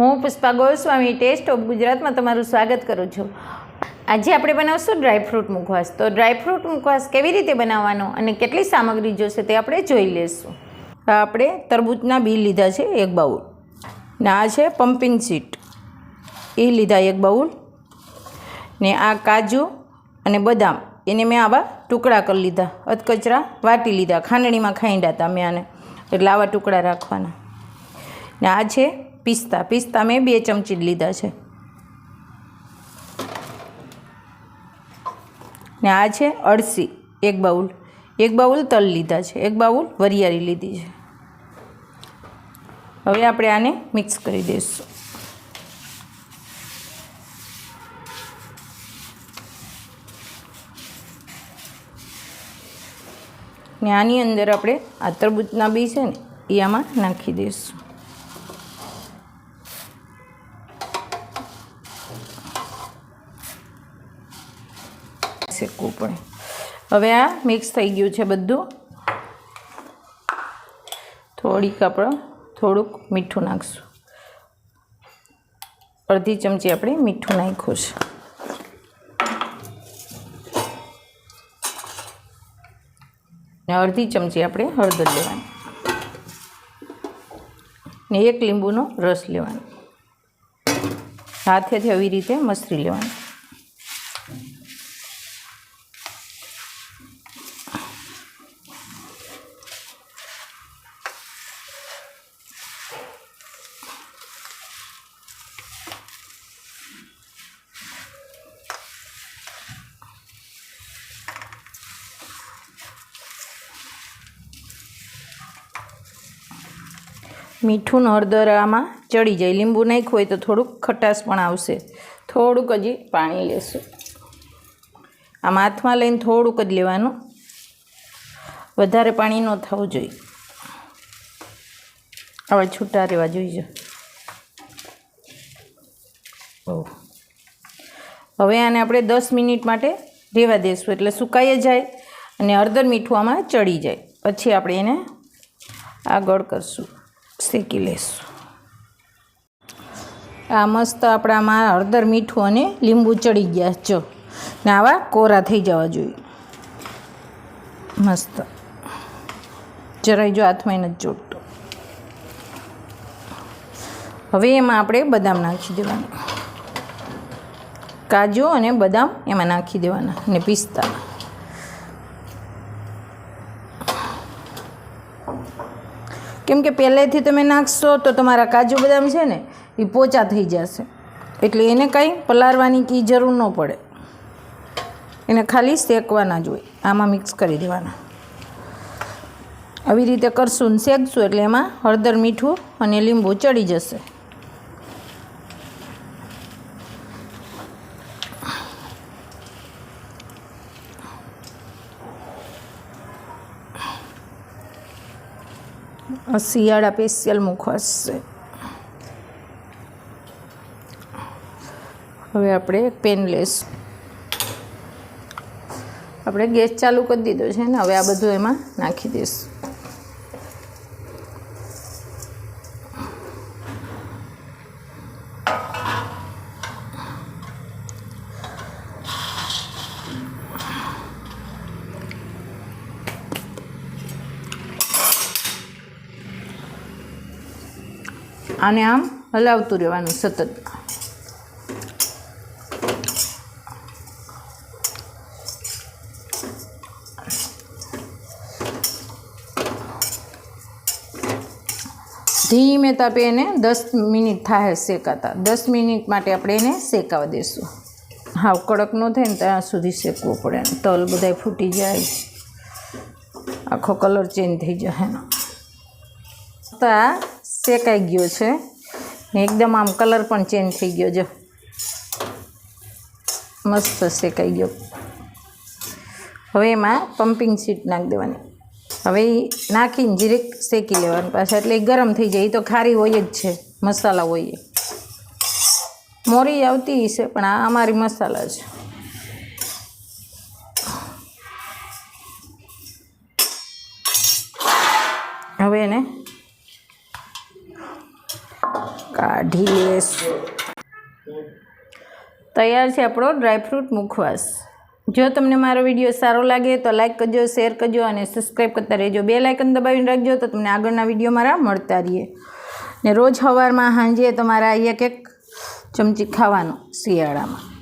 હું Pushpa Goswami test of ગુજરાતમાં તમારું સ્વાગત કરું છું. આજે આપણે બનાવશું ડ્રાયફ્રૂટ મુખવાસ. તો ડ્રાયફ્રૂટ મુખવાસ કેવી રીતે બનાવવાનો અને કેટલી સામગ્રી જોશે તે આપણે જોઈ લઈશું. આપણે તરબૂચના બી લીધા છે એક બાઉલ. ને આ છે પમ્પિંગ સીટ એ લીધા એક બાઉલ. ને આ કાજુ અને બદામ. એને મેં આવા ટુકડા કરી લીધા. અધકચરા વાટી લીધા. ખાંડણીમાં ખાંડ્યા હતા મેં આને. એટલે આવા ટુકડા રાખવાના. ને આ છે પિસ્તા પિસ્તા મેં બે ચમચી લીધા છે. ને આ છે અળસી, એક બાઉલ. એક બાઉલ તલ લીધા છે, એક બાઉલ વરિયાળી લીધી છે. હવે આપણે આને મિક્સ કરી દઈશું. ને આની અંદર આપણે આ તરબૂચના બી છે ને, એ આમાં નાખી દઈશું. શેકવું પડે. હવે આ મિક્સ થઈ ગયું છે બધું. થોડીક આપણે થોડુંક મીઠું નાખશું. અડધી ચમચી આપણે મીઠું નાખ્યું છે. ને અડધી ચમચી આપણે હળદર લેવાની. ને એક લીંબુનો રસ લેવાનો. હાથેથી આવી રીતે મસરી લેવાની. મીઠું હળદરામાં ચડી જાય. લીંબુ નાખ્યું હોય તો થોડુંક ખટાશ પણ આવશે. થોડુંક હજી પાણી લેશું. આમ હાથમાં લઈને થોડુંક જ લેવાનું. વધારે પાણી ન થવું જોઈએ. હવે છૂટા રહેવા જોઈએ હવે આને આપણે દસ મિનિટ માટે રહેવા દઈશું એટલે સુકાઈ જાય અને હળદર મીઠું આમાં ચડી જાય. પછી આપણે એને આગળ કરશું. શેકી લઈશું આ મસ્ત આપણામાં હળદર, મીઠું અને લીંબુ ચડી ગયા. જો. ને આવા કોરા થઈ જવા જોઈએ. મસ્ત. જરાય જો હાથમાં નથી જોડતો. હવે એમાં આપણે બદામ નાખી દેવાના. કાજુ અને બદામ એમાં નાખી દેવાના અને પિસ્તા. કેમ કે પહેલેથી તમે નાખશો તો તમારા કાજુ બદામ છે ને, એ પોચા થઈ જશે. એટલે એને કંઈ પલાળવાની કી જરૂર ન પડે. એને ખાલી શેકવાના જ હોય. આમાં મિક્સ કરી દેવાના. આવી રીતે કરશું ને શેકશું એટલે એમાં હળદર મીઠું અને લીંબુ ચડી જશે. શિયાળા સ્પેશિયલ મુખવાસ છે. હવે આપણે પેન લેશું આપણે ગેસ ચાલુ કરી દીધો છે ને, હવે આ બધું એમાં નાખી દઈશું. આને આમ હલાવતું રહેવાનું સતત. ધીમે તાપે એને દસ મિનિટ થાય શેકાતા. દસ મિનિટ માટે આપણે એને શેકાવા દઈશું હાવ કડક ન થાય ને ત્યાં સુધી શેકવું પડે તલ બધાય ફૂટી જાય. આખો કલર ચેન્જ થઈ જાય એનો તા શેકાઈ ગયો છે. એકદમ આમ કલર પણ ચેન્જ થઈ ગયો, જો. મસ્ત શેકાઈ ગયો. હવે એમાં પમ્પિંગ સીટ નાખી દેવાની. હવે નાખીને જીરેક શેકી લેવાનું પાછા. એટલે ગરમ થઈ જાય. એ તો ખારી હોય જ છે. મસાલા હોય મોરી આવતી છે પણ આ અમારી મસાલા છે. હવે એને કાઢી લેશું તૈયાર છે આપણો ડ્રાયફ્રૂટ મુખવાસ. જો તમને મારો વીડિયો સારો લાગે તો લાઈક કરજો, શેર કરજો અને સબસ્ક્રાઈબ કરતા રહેજો. બે લાઇકન દબાવીને રાખજો તો તમને આગળના વીડિયો મારા મળતા રહીએ. ને રોજ સવારમાં સાંજે તમારા એક એક ચમચી ખાવાનું શિયાળામાં.